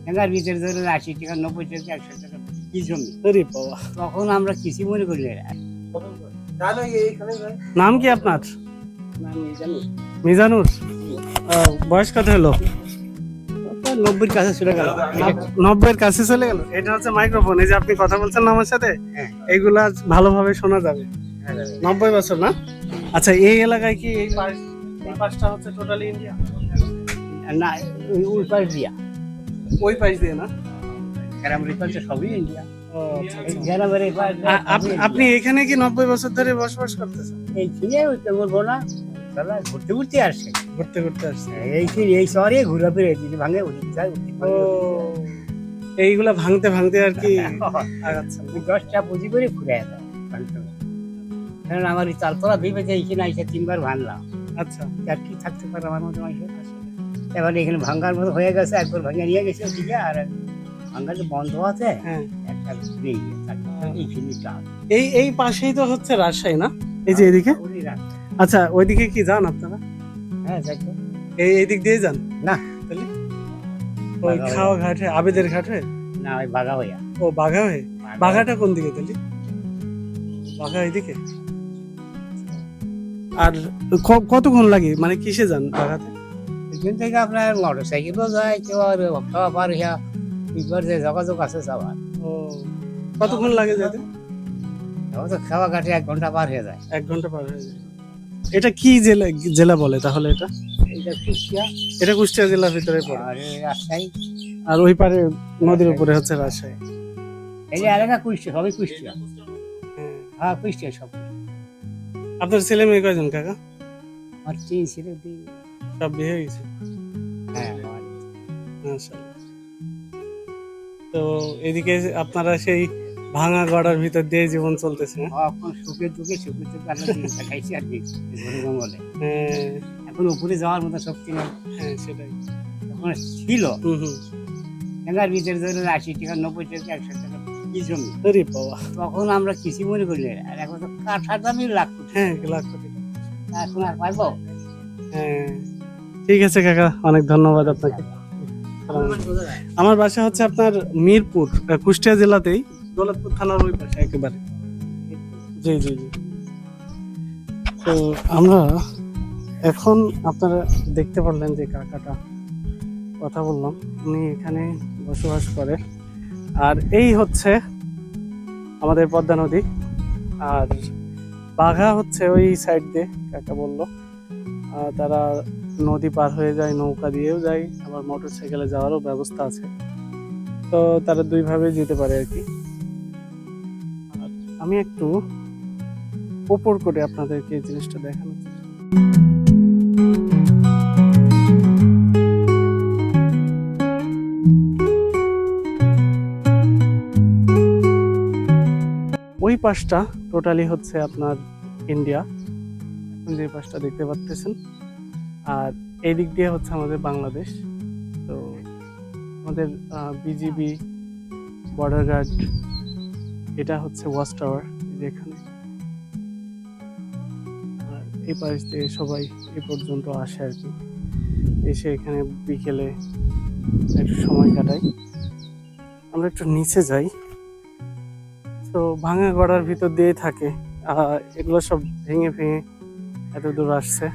এখানকার ভিতরে ধরে আশি টাকা নব্বই টাকা একশো টাকা কি জমি? আরে বাবা। তখন আমরা কিছু মনে করি না। নাম কি আপনার? মিজানুর। বয়স কত হলো? নব্বইয়ের কাছে চলে গেল। নব্বইয়ের কাছে চলে গেল? এটা হচ্ছে মাইক্রোফোন এই যে আপনি কথা বলছেন আমার সাথে হ্যাঁ। এইগুলা ভালোভাবে শোনা যাবে। নব্বই বছর না? আচ্ছা এই এলাকায় কি এই পাশ এই পাশটা হচ্ছে টোটালি ইন্ডিয়া না ওই পাশ দিয়া। ওই পাশ দিয়ে না? আপনি এখানে কি নব্বই বছর ধরে বসবাস করতেছেন? এই কিনে বলব না। ঘুরতে ঘুরতে আসছে। ঘুরতে ঘুরতে আসছে। এই এই শহরে ঘুরে ফিরে ভাঙে। এইগুলা ভাঙতে ভাঙতে আর কি দশটা পুঁজি করে ঘুরে কারণ আমার এই তালতলা ভেবে যে এইখানে তিনবার ভাঙলাম। আচ্ছা। আর কি থাকতে পারে আমার মতো মানুষের এবার এখানে ভাঙ্গার মতো হয়ে গেছে একবার ভাঙিয়ে নিয়ে গেছে ওদিকে আর ভাঙ্গার যে বন্ধ আছে হ্যাঁ। একটা ঘুরে গিয়ে থাকে এই এই এই পাশেই তো হচ্ছে রাজশাহী না? এই যে এদিকে? আচ্ছা ওইদিকে কি যান আপনারা? হ্যাঁ যাই এই এই দিক দিয়ে যান? না। তাহলে? ওই খাওয়া ঘাটে আবেদের ঘাটে? না ওই বাঘা হইয়া ও বাঘা হয়ে? বাঘাটা কোন দিকে তাহলে? বাঘা এইদিকে? আর কতক্ষণ লাগে? মানে কিসে যান বাঘাতে? এখান থেকে আপনার মোটর সাইকেলও যায় কেউ আর খাওয়া পার হইয়া বিপর যে যোগাযোগ আছে ও কতক্ষণ লাগে যেতে? তো খাওয়া ঘাটে এক ঘণ্টা পার হয়ে যায়। এক ঘণ্টা পার হয়ে যায়। এটা কি জেলা জেলা বলে তাহলে এটা? এইটা কুষ্টিয়া। এটা কুষ্টিয়া জেলার ভিতরে পড়ে। আর রাজশাহী। আর ওই পারে নদীর উপরে হচ্ছে রাজশাহী। এই এলাকা কুষ্টিয়া সবই কুষ্টিয়া। হ্যাঁ। হ্যাঁ কুষ্টিয়া সব আপনার ছেলে মেয়ে কয়জন কাকা? আমার তিন ছিল তিন সব বিয়ে হয়ে গেছে। হ্যাঁ। আমার মাশাআল্লাহ। তো এদিকে আপনারা সেই ভাঙা গড়ার ভিতর দিয়ে জীবন চলতেছে হ্যাঁ? এখন সুখে দুঃখে সুখে দুঃখে আল্লাহ দিন কাটাইছি আর কি জঙ্গলে। হ্যাঁ। এখন উপরে যাওয়ার মতো শক্তি নেই। হ্যাঁ সেটাই। তখন ছিল। হুম ভিতরে ধরে আশি টাকা নব্বই টাকা একশো টাকা কি জমি? আরে বাবা। তখন আমরা কিছু মনে করি না। আর এখন তো কাঠার দামই লাখ কোটি। হ্যাঁ লাখ কোটি। এখন আর পাইবো হ্যাঁ। ঠিক আছে, কাকা। অনেক ধন্যবাদ আপনাকে। আমার বাসা হচ্ছে আপনার মিরপুর কুষ্টিয়া জেলাতেই, দৌলতপুর থানার ওই পাশে একেবারে। জি জি জি। তো আমরা এখন আপনারা দেখতে পারলেন যে কাকাটা কথা বললাম। উনি এখানে বসবাস করে। আর এই হচ্ছে আমাদের পদ্মা নদী। আর বাঘা হচ্ছে ওই সাইড দিয়ে, কাকা বলল। তারা নদী পার হয়ে যায়, নৌকা দিয়েও যায়, আবার মোটর সাইকেলে যাওয়ারও ব্যবস্থা আছে। তো তারা দুইভাবে যেতে পারে আর কি। আমি একটু ওপর করে আপনাদেরকে এই জিনিসটা দেখানো ওই পাশটা টোটালি হচ্ছে আপনার ইন্ডিয়া। যে পাশটা দেখতে পাচ্ছেন আর এই দিক দিয়ে হচ্ছে আমাদের বাংলাদেশ। তো আমাদের বিজিবি বর্ডার গার্ড এটা হচ্ছে ওয়াচ টাওয়ার যেখানে। আর এই পাশ দিয়ে সবাই এ পর্যন্ত আসে আর কি। এসে এখানে বিকেলে একটু সময় কাটাই। আমরা একটু নিচে যাই। তো ভাঙা গড়ার ভিতর দিয়ে থাকে। এগুলো সব ভেঙে ভেঙে এত দূর আসছে।